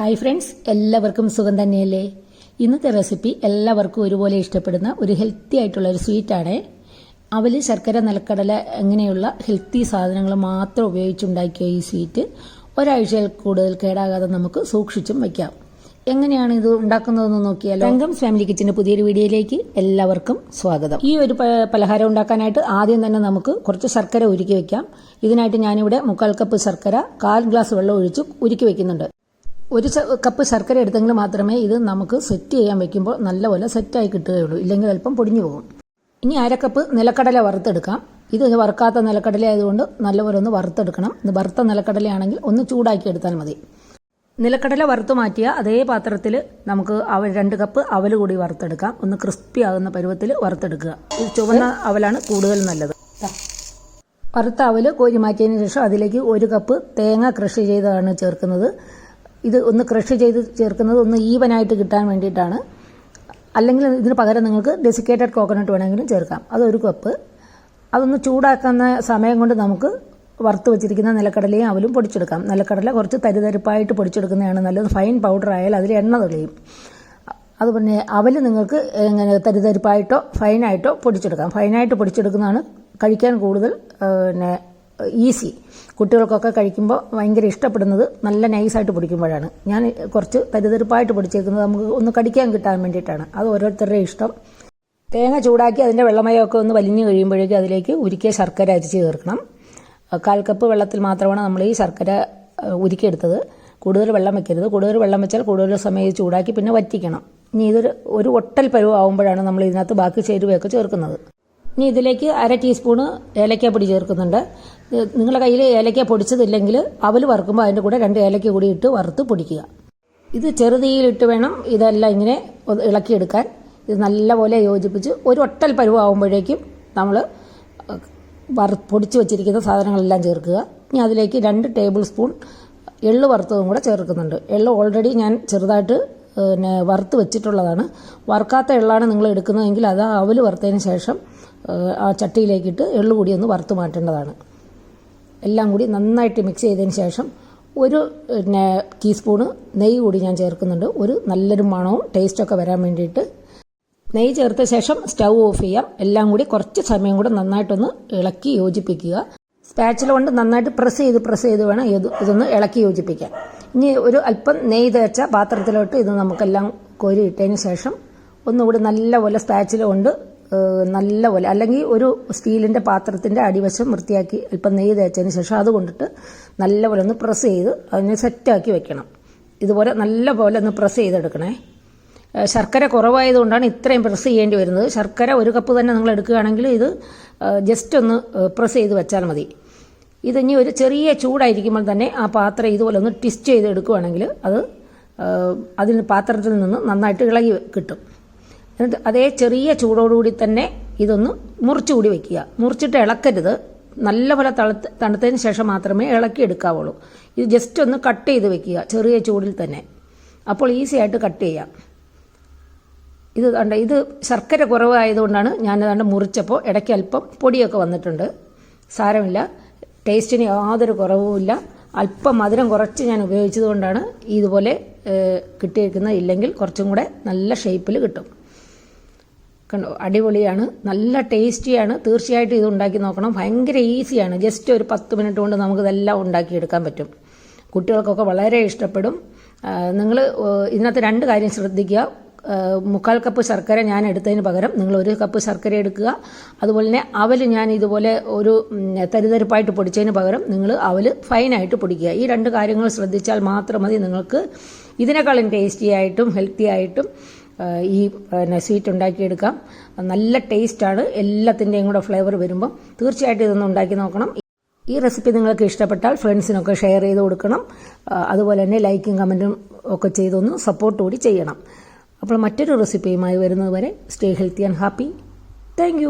Hi friends എല്ലാവർക്കും സുഖം തന്നെയല്ലേ? ഇന്നത്തെ റെസിപ്പി എല്ലാവർക്കും ഒരുപോലെ ഇഷ്ടപ്പെടുന്ന ഒരു ഹെൽത്തി ആയിട്ടുള്ള ഒരു സ്വീറ്റാണ് അവൽ ശർക്കര നിലക്കടല അങ്ങനെയുള്ള ഹെൽത്തി സാധനങ്ങൾ മാത്രം ഉപയോഗിച്ചുണ്ടാക്കിയ ഈ സ്വീറ്റ് ഒരാഴ്ചയിൽ കൂടുതൽ കേടാകാതെ നമുക്ക് സൂക്ഷിച്ചും വയ്ക്കാം എങ്ങനെയാണ് ഇത് ഉണ്ടാക്കുന്നതെന്ന് നോക്കിയാലോ? രംഗം ഫാമിലി കിച്ചന്റെ പുതിയൊരു വീഡിയോയിലേക്ക് എല്ലാവർക്കും സ്വാഗതം. ഈ ഒരു പലഹാരം ഉണ്ടാക്കാനായിട്ട് ആദ്യം തന്നെ നമുക്ക് കുറച്ച് ശർക്കര ഉരുക്കി വെക്കാം. ഇതിനായിട്ട് ഞാനിവിടെ മുക്കാൽ കപ്പ് ശർക്കര കാൽ ഗ്ലാസ് വെള്ളം ഒഴിച്ച് ഉരുക്കി വെക്കുന്നുണ്ട്. ഒരു കപ്പ് ശർക്കര എടുത്തെങ്കിൽ മാത്രമേ ഇത് നമുക്ക് സെറ്റ് ചെയ്യാൻ വെക്കുമ്പോൾ നല്ലപോലെ സെറ്റായി കിട്ടുകയുള്ളൂ. ഇല്ലെങ്കിൽ അല്പം പൊടിഞ്ഞു പോകും. ഇനി അര കപ്പ് നിലക്കടല വറുത്തെടുക്കാം. ഇത് വറുക്കാത്ത നിലക്കടല ആയതുകൊണ്ട് നല്ലപോലെ ഒന്ന് വറുത്തെടുക്കണം. ഇത് വറുത്ത നിലക്കടലയാണെങ്കിൽ ഒന്ന് ചൂടാക്കി എടുത്താൽ മതി. നിലക്കടല വറുത്തു മാറ്റിയ അതേ പാത്രത്തിൽ നമുക്ക് അവ രണ്ട് കപ്പ് അവൽ കൂടി വറുത്തെടുക്കാം. ഒന്ന് ക്രിസ്പി ആകുന്ന പരുവത്തിൽ വറുത്തെടുക്കുക. ഇത് ചുവന്ന അവലാണ് കൂടുതൽ നല്ലത്. വറുത്ത അവൽ കോരി മാറ്റിയതിന് ശേഷം അതിലേക്ക് ഒരു കപ്പ് തേങ്ങ കൃഷി ചെയ്തതാണ് ചേർക്കുന്നത്. ഇത് ഒന്ന് ക്രഷ് ചെയ്ത് ചേർക്കുന്നത് ഒന്ന് ഈവനായിട്ട് കിട്ടാൻ വേണ്ടിയിട്ടാണ്. അല്ലെങ്കിൽ ഇതിന് പകരം നിങ്ങൾക്ക് ഡെസിക്കേറ്റഡ് കോക്കനട്ട് വേണമെങ്കിലും ചേർക്കാം. അതൊരു കപ്പ് അതൊന്ന് ചൂടാക്കുന്ന സമയം കൊണ്ട് നമുക്ക് വറുത്ത് വെച്ചിരിക്കുന്ന നിലക്കടലയും അവലും പൊടിച്ചെടുക്കാം. നിലക്കടല കുറച്ച് തരിതരിപ്പായിട്ട് പൊടിച്ചെടുക്കുന്നതാണ് നല്ലത്. ഫൈൻ പൗഡർ ആയാൽ അതിൽ എണ്ണ തെളിയും. അതുപോലെ അവൽ നിങ്ങൾക്ക് എങ്ങനെ തരിതരിപ്പായിട്ടോ ഫൈനായിട്ടോ പൊടിച്ചെടുക്കാം. ഫൈനായിട്ട് പൊടിച്ചെടുക്കുന്നതാണ് കഴിക്കാൻ കൂടുതൽ പിന്നെ ഈസി. കുട്ടികൾക്കൊക്കെ കഴിക്കുമ്പോൾ ഭയങ്കര ഇഷ്ടപ്പെടുന്നത് നല്ല നൈസായിട്ട് പൊടിക്കുമ്പോഴാണ്. ഞാൻ കുറച്ച് തരിതരിപ്പായിട്ട് പൊടിച്ചേക്കുന്നത് നമുക്ക് ഒന്ന് കടിക്കാൻ കിട്ടാൻ വേണ്ടിയിട്ടാണ്. അത് ഓരോരുത്തരുടെ ഇഷ്ടം. തേങ്ങ ചൂടാക്കി അതിന്റെ വെള്ളമയമൊക്കെ ഒന്ന് വലിഞ്ഞു കഴിയുമ്പോഴേക്കും അതിലേക്ക് ഉരുക്കിയ ശർക്കര അരിച്ച് ചേർക്കണം. കാൽ കപ്പ് വെള്ളത്തിൽ മാത്രമാണ് നമ്മൾ ഈ ശർക്കര ഉരുക്കിയെടുത്തത്. കൂടുതൽ വെള്ളം വെക്കരുത്. കൂടുതൽ വെള്ളം വെച്ചാൽ കൂടുതൽ സമയം ചൂടാക്കി പിന്നെ വറ്റിക്കണം. ഇനി ഇതൊരു ഒരു ഒട്ടൽ പരുവ് ആകുമ്പോഴാണ് നമ്മൾ ഇതിനകത്ത് ബാക്കി ചേരുവയൊക്കെ ചേർക്കുന്നത്. ഇനി ഇതിലേക്ക് അര ടീസ്പൂണ് ഏലക്കാപ്പൊടി ചേർക്കുന്നുണ്ട്. നിങ്ങളുടെ കയ്യിൽ ഏലക്ക പൊടിച്ചതില്ലെങ്കിൽ അവൽ വറുക്കുമ്പോൾ അതിന്റെ കൂടെ രണ്ട് ഏലക്ക കൂടി ഇട്ട് വറുത്ത് പൊടിക്കുക. ഇത് ചെറുതീയിലിട്ട് വേണം ഇതെല്ലാം ഇങ്ങനെ ഇളക്കിയെടുക്കാൻ. ഇത് നല്ലപോലെ യോജിപ്പിച്ച് ഒരു ഒട്ടൽ പരുവാകുമ്പോഴേക്കും നമ്മൾ വറു പൊടിച്ച് വെച്ചിരിക്കുന്ന സാധനങ്ങളെല്ലാം ചേർക്കുക. ഇനി അതിലേക്ക് രണ്ട് ടേബിൾ സ്പൂൺ എള്ള് വറുത്തതും കൂടെ ചേർക്കുന്നുണ്ട്. എള്ള് ഓൾറെഡി ഞാൻ ചെറുതായിട്ട് പിന്നെ വറുത്ത് വെച്ചിട്ടുള്ളതാണ്. വറുക്കാത്ത എള്ളാണ് നിങ്ങൾ എടുക്കുന്നതെങ്കിൽ അത് അവൽ വറുത്തതിന് ശേഷം ആ ചട്ടിയിലേക്കിട്ട് എള്ള് കൂടി ഒന്ന് വറുത്ത് മാറ്റേണ്ടതാണ്. എല്ലാം കൂടി നന്നായിട്ട് മിക്സ് ചെയ്തതിന് ശേഷം ഒരു പിന്നെ ടീസ്പൂണ് നെയ്യ് കൂടി ഞാൻ ചേർക്കുന്നുണ്ട്. ഒരു നല്ലൊരു മണവും ടേസ്റ്റൊക്കെ വരാൻ വേണ്ടിയിട്ട്. നെയ്യ് ചേർത്ത ശേഷം സ്റ്റൗ ഓഫ് ചെയ്യാം. എല്ലാം കൂടി കുറച്ച് സമയം കൂടെ നന്നായിട്ടൊന്ന് ഇളക്കി യോജിപ്പിക്കുക. സ്പാച്ചിൽ കൊണ്ട് നന്നായിട്ട് പ്രസ് ചെയ്ത് പ്രസ് ചെയ്ത് വേണം ഇത് ഇതൊന്ന് ഇളക്കി യോജിപ്പിക്കാൻ. ഇനി ഒരു അല്പം നെയ്യ് തേച്ച പാത്രത്തിലോട്ട് ഇത് നമുക്കെല്ലാം കോരി ഇട്ടതിന് ശേഷം ഒന്നുകൂടി നല്ലപോലെ സ്പാച്ചിൽ കൊണ്ട് നല്ലപോലെ അല്ലെങ്കിൽ ഒരു സ്റ്റീലിന്റെ പാത്രത്തിന്റെ അടിവശം വൃത്തിയാക്കി അല്പം നെയ്യ് തേച്ചതിന് ശേഷം അത് കൊണ്ടിട്ട് നല്ലപോലെ ഒന്ന് പ്രസ് ചെയ്ത് അതിനെ സെറ്റാക്കി വെക്കണം. ഇതുപോലെ നല്ലപോലെ ഒന്ന് പ്രസ് ചെയ്തെടുക്കണേ. ശർക്കര കുറവായതുകൊണ്ടാണ് ഇത്രയും പ്രസ് ചെയ്യേണ്ടി വരുന്നത്. ശർക്കര ഒരു കപ്പ് തന്നെ നിങ്ങൾ എടുക്കുകയാണെങ്കിൽ ഇത് ജസ്റ്റ് ഒന്ന് പ്രസ് ചെയ്ത് വെച്ചാൽ മതി. ഇതിനി ഒരു ചെറിയ ചൂടായിരിക്കുമ്പോൾ തന്നെ ആ പാത്രം ഇതുപോലെ ഒന്ന് ട്വിസ്റ്റ് ചെയ്ത് എടുക്കുകയാണെങ്കിൽ അത് അതിന് പാത്രത്തിൽ നിന്ന് നന്നായിട്ട് ഇളകി കിട്ടും. എന്നിട്ട് അതേ ചെറിയ ചൂടോടുകൂടി തന്നെ ഇതൊന്ന് മുറിച്ചു കൂടി വെക്കുക. മുറിച്ചിട്ട് ഇളക്കരുത്. നല്ലപോലെ തണുത്ത് തണുത്തതിന് ശേഷം മാത്രമേ ഇളക്കി എടുക്കാവുള്ളൂ. ഇത് ജസ്റ്റ് ഒന്ന് കട്ട് ചെയ്ത് വെക്കുക ചെറിയ ചൂടിൽ തന്നെ. അപ്പോൾ ഈസി ആയിട്ട് കട്ട് ചെയ്യാം. ഇത് കണ്ട ഇത് ശർക്കര കുറവായതുകൊണ്ടാണ് ഞാൻ ഏതാണ്ട് മുറിച്ചപ്പോൾ ഇടയ്ക്ക് അല്പം പൊടിയൊക്കെ വന്നിട്ടുണ്ട്. സാരമില്ല. ടേസ്റ്റിന് യാതൊരു കുറവുമില്ല അല്പം മധുരം കുറച്ച് ഞാൻ ഉപയോഗിച്ചതുകൊണ്ടാണ് ഇതുപോലെ കിട്ടിയിരിക്കുന്നത് ഇല്ലെങ്കിൽ കുറച്ചും കൂടെ നല്ല ഷേപ്പിൽ കിട്ടും. കണ്ടോ. അടിപൊളിയാണ്. നല്ല ടേസ്റ്റിയാണ്. തീർച്ചയായിട്ടും ഇത് ഉണ്ടാക്കി നോക്കണം. ഭയങ്കര ഈസിയാണ്. ജസ്റ്റ് ഒരു പത്ത് മിനിറ്റ് കൊണ്ട് നമുക്കിതെല്ലാം ഉണ്ടാക്കിയെടുക്കാൻ പറ്റും. കുട്ടികൾക്കൊക്കെ വളരെ ഇഷ്ടപ്പെടും. നിങ്ങൾ ഇതിനകത്ത് രണ്ട് കാര്യം ശ്രദ്ധിക്കുക. മുക്കാൽ കപ്പ് ശർക്കര ഞാൻ എടുത്തതിന് പകരം നിങ്ങൾ ഒരു കപ്പ് ശർക്കര എടുക്കുക. അതുപോലെ തന്നെ അവൽ ഞാൻ ഇതുപോലെ ഒരു തരിതരിപ്പായിട്ട് പൊടിച്ചതിന് പകരം നിങ്ങൾ അവൽ ഫൈനായിട്ട് പൊടിക്കുക. ഈ രണ്ട് കാര്യങ്ങൾ ശ്രദ്ധിച്ചാൽ മാത്രം മതി നിങ്ങൾക്ക്. ഇതിനേക്കാളും ടേസ്റ്റി ആയിട്ടും ഹെൽത്തി ആയിട്ടും ഈ പിന്നെ സ്വീറ്റ് ഉണ്ടാക്കിയെടുക്കാം. നല്ല ടേസ്റ്റാണ്. എല്ലാത്തിന്റെയും കൂടെ ഫ്ലേവർ വരുമ്പം തീർച്ചയായിട്ടും ഇതൊന്ന് ഉണ്ടാക്കി നോക്കണം. ഈ റെസിപ്പി നിങ്ങൾക്ക് ഇഷ്ടപ്പെട്ടാൽ ഫ്രണ്ട്സിനൊക്കെ ഷെയർ ചെയ്ത് കൊടുക്കണം. അതുപോലെ തന്നെ ലൈക്കും കമന്റും ഒക്കെ ചെയ്തൊന്ന് സപ്പോർട്ട് കൂടി ചെയ്യണം. അപ്പോൾ മറ്റൊരു റെസിപ്പിയുമായി വരുന്നത് വരെ stay healthy and happy thank